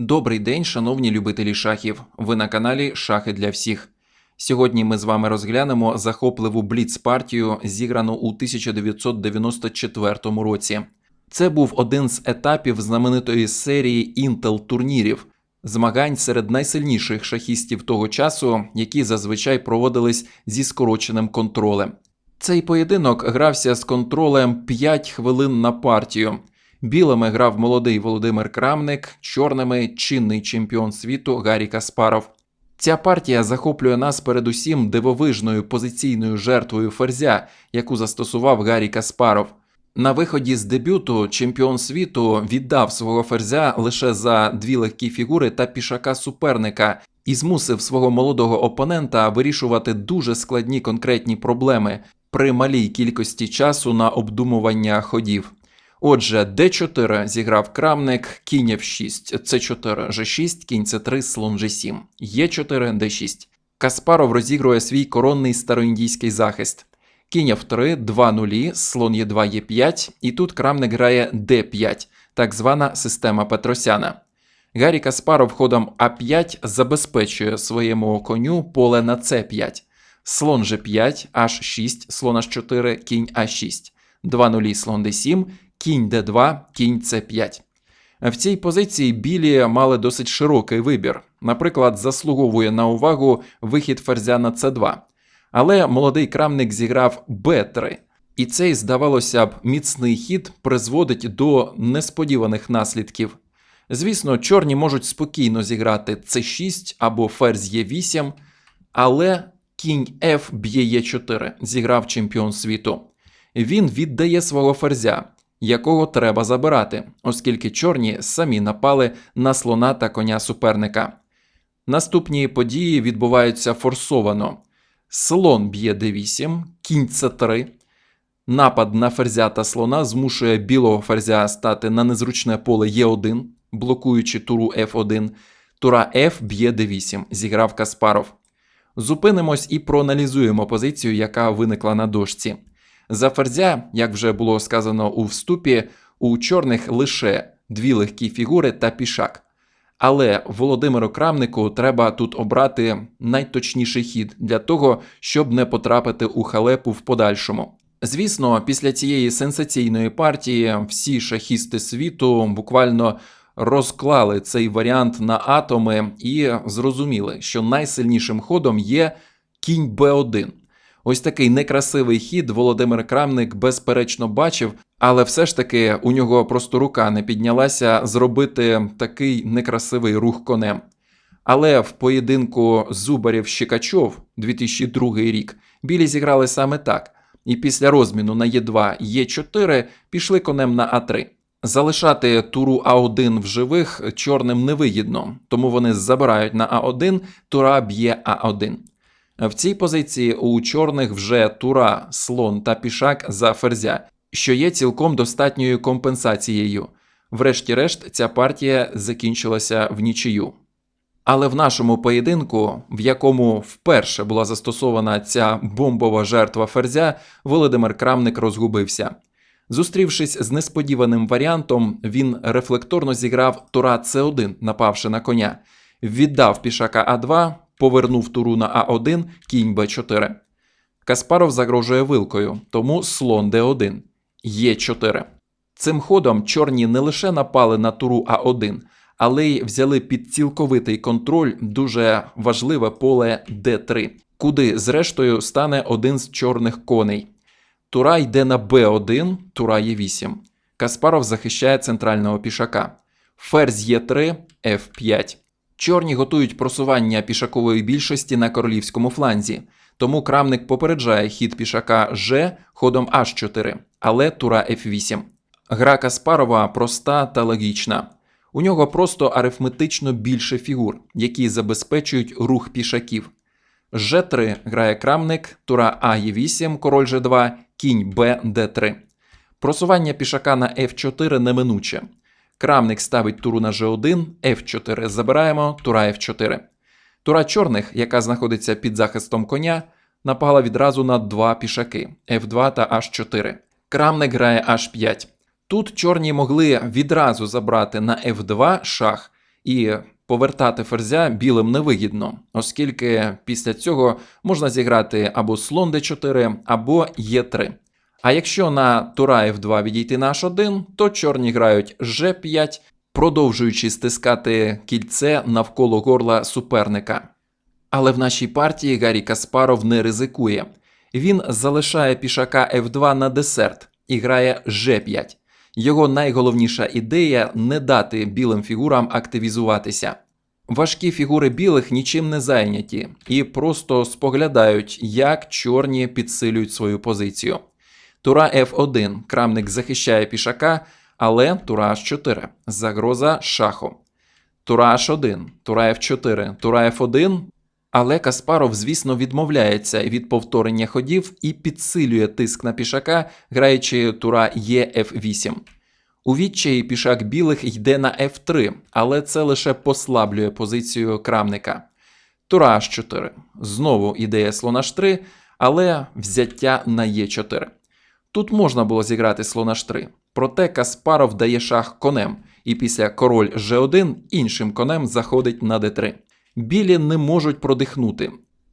Добрий день, шановні любителі шахів. Ви на каналі Шахи для всіх. Сьогодні ми з вами розглянемо захопливу бліц-партію, зіграну у 1994 році. Це був один з етапів знаменитої серії Intel турнірів, змагань серед найсильніших шахістів того часу, які зазвичай проводились зі скороченим контролем. Цей поєдинок грався з контролем 5 хвилин на партію. Білими грав молодий Володимир Крамник, чорними чинний чемпіон світу Гаррі Каспаров. Ця партія захоплює нас передусім дивовижною позиційною жертвою ферзя, яку застосував Гаррі Каспаров. На виході з дебюту чемпіон світу віддав свого ферзя лише за дві легкі фігури та пішака суперника і змусив свого молодого опонента вирішувати дуже складні конкретні проблеми при малій кількості часу на обдумування ходів. Отже, d4 зіграв крамник, кінь f6, c4, g6, кінь c3, слон g7, e4, d6. Каспаров розігрує свій коронний староіндійський захист. Кінь f3, 2 нулі, слон e2, e5, і тут крамник грає d5, так звана система Петросяна. Гаррі Каспаров ходом а5 забезпечує своєму коню поле на c5. Слон g5, h6, слон h4, кінь а6, 2 нулі, слон d7, кінь d2, кінь c5. В цій позиції білі мали досить широкий вибір. Наприклад, заслуговує на увагу вихід ферзя на c2. Але молодий крамник зіграв b3. І цей, здавалося б, міцний хід призводить до несподіваних наслідків. Звісно, чорні можуть спокійно зіграти c6 або ферзь e8, але кінь F б'є e4, зіграв чемпіон світу. Він віддає свого ферзя, якого треба забирати, оскільки чорні самі напали на слона та коня суперника. Наступні події відбуваються форсовано. Слон б'є d8, кінь c3. Напад на ферзя та слона змушує білого ферзя стати на незручне поле e1, блокуючи туру f1. Тура F б'є d8, зіграв Каспаров. Зупинимось і проаналізуємо позицію, яка виникла на дошці. За ферзя, як вже було сказано у вступі, у чорних лише дві легкі фігури та пішак. Але Володимиру Крамнику треба тут обрати найточніший хід для того, щоб не потрапити у халепу в подальшому. Звісно, після цієї сенсаційної партії всі шахісти світу буквально розклали цей варіант на атоми і зрозуміли, що найсильнішим ходом є кінь Б1. Ось такий некрасивий хід Володимир Крамник безперечно бачив, але все ж таки у нього просто рука не піднялася зробити такий некрасивий рух конем. Але в поєдинку Зубарів Щекачов 2002 рік білі зіграли саме так, і після розміну на Е2 Е4 пішли конем на А3. Залишати туру А1 в живих чорним невигідно, тому вони забирають на А1, тура б'є А1. В цій позиції у чорних вже тура, слон та пішак за ферзя, що є цілком достатньою компенсацією. Врешті-решт, ця партія закінчилася в нічию. Але в нашому поєдинку, в якому вперше була застосована ця бомбова жертва ферзя, Володимир Крамник розгубився. Зустрівшись з несподіваним варіантом, він рефлекторно зіграв тура С1, напавши на коня, віддав пішака А2, повернув туру на А1, кінь Б4. Каспаров загрожує вилкою, тому слон Д1, Е4. Цим ходом чорні не лише напали на туру А1, але й взяли під цілковитий контроль дуже важливе поле Д3, куди, зрештою, стане один з чорних коней. Тура йде на Б1, тура Е8. Каспаров захищає центрального пішака. Ферзь Е3, Ф5. Чорні готують просування пішакової більшості на королівському фланзі, тому крамник попереджає хід пішака Ж ходом H4, але тура F8. Гра Каспарова проста та логічна. У нього просто арифметично більше фігур, які забезпечують рух пішаків. Ж3 грає крамник, тура А Е8, король Ж2, кінь Б Д3. Просування пішака на F4 неминуче. Крамник ставить туру на G1, F4 забираємо, тура F4. Тура чорних, яка знаходиться під захистом коня, напала відразу на два пішаки F2 та H4. Крамник грає H5. Тут чорні могли відразу забрати на F2 шах і повертати ферзя білим невигідно, оскільки після цього можна зіграти або слон d4, або e3. А якщо на тура f2 відійти на h1, то чорні грають g5, продовжуючи стискати кільце навколо горла суперника. Але в нашій партії Гаррі Каспаров не ризикує. Він залишає пішака f2 на десерт і грає g5. Його найголовніша ідея не дати білим фігурам активізуватися. Важкі фігури білих нічим не зайняті і просто споглядають, як чорні підсилюють свою позицію. Тура F1 крамник захищає пішака, але тура H4 загроза шаху. Тура H1, тура F4, тура F1. Але Каспаров, звісно, відмовляється від повторення ходів і підсилює тиск на пішака, граючи тура EF8. У відчаї пішак білих йде на F3, але це лише послаблює позицію крамника. Тура H4. Знову ідея слона H3, але взяття на Е4. Тут можна було зіграти слон H3, проте Каспаров дає шах конем, і після король G1 іншим конем заходить на d3. Білі не можуть продихнути.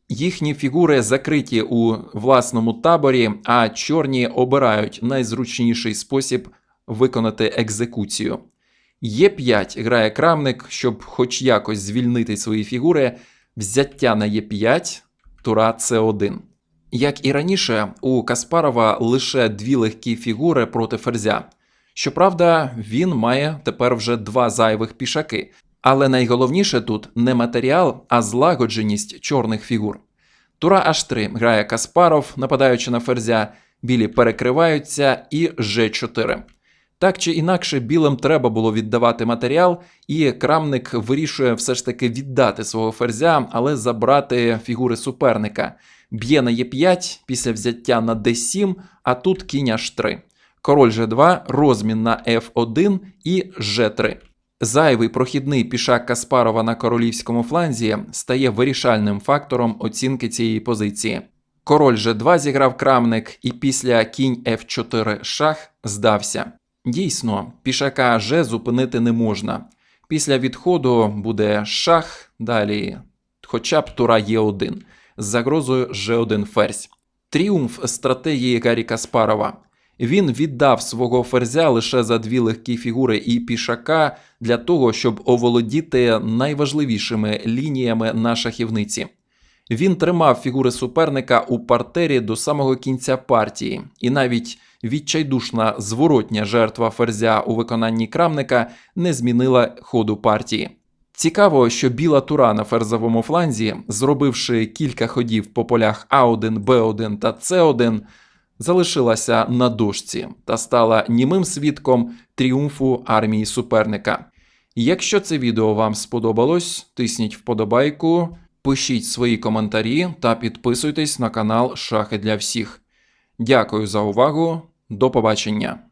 Їхні фігури закриті у власному таборі, а чорні обирають найзручніший спосіб виконати екзекуцію. Е5 грає крамник, щоб хоч якось звільнити свої фігури, взяття на Е5, тура С1. Як і раніше, у Каспарова лише дві легкі фігури проти ферзя. Щоправда, він має тепер вже два зайвих пішаки, але найголовніше тут не матеріал, а злагодженість чорних фігур. Тура H3 грає Каспаров, нападаючи на ферзя, білі перекриваються і G4. Так чи інакше, білим треба було віддавати матеріал, і крамник вирішує все ж таки віддати свого ферзя, але забрати фігури суперника. Б'є на Е5 після взяття на d7, а тут кінь H3. Король G2, розмін на F1 і G3. Зайвий прохідний пішак Каспарова на королівському фланзі стає вирішальним фактором оцінки цієї позиції. Король G2 зіграв крамник, і після кінь F4 шах здався. Дійсно, пішака G зупинити не можна. Після відходу буде шах, далі хоча б тура Е1 з загрозою G1 ферзь. Тріумф стратегії Гаррі Каспарова. Він віддав свого ферзя лише за дві легкі фігури і пішака для того, щоб оволодіти найважливішими лініями на шахівниці. Він тримав фігури суперника у партері до самого кінця партії, і навіть відчайдушна зворотня жертва ферзя у виконанні крамника не змінила ходу партії. Цікаво, що біла тура на ферзовому фланзі, зробивши кілька ходів по полях А1, Б1 та С1, залишилася на дошці та стала німим свідком тріумфу армії суперника. Якщо це відео вам сподобалось, тисніть вподобайку, пишіть свої коментарі та підписуйтесь на канал Шахи для всіх. Дякую за увагу, до побачення!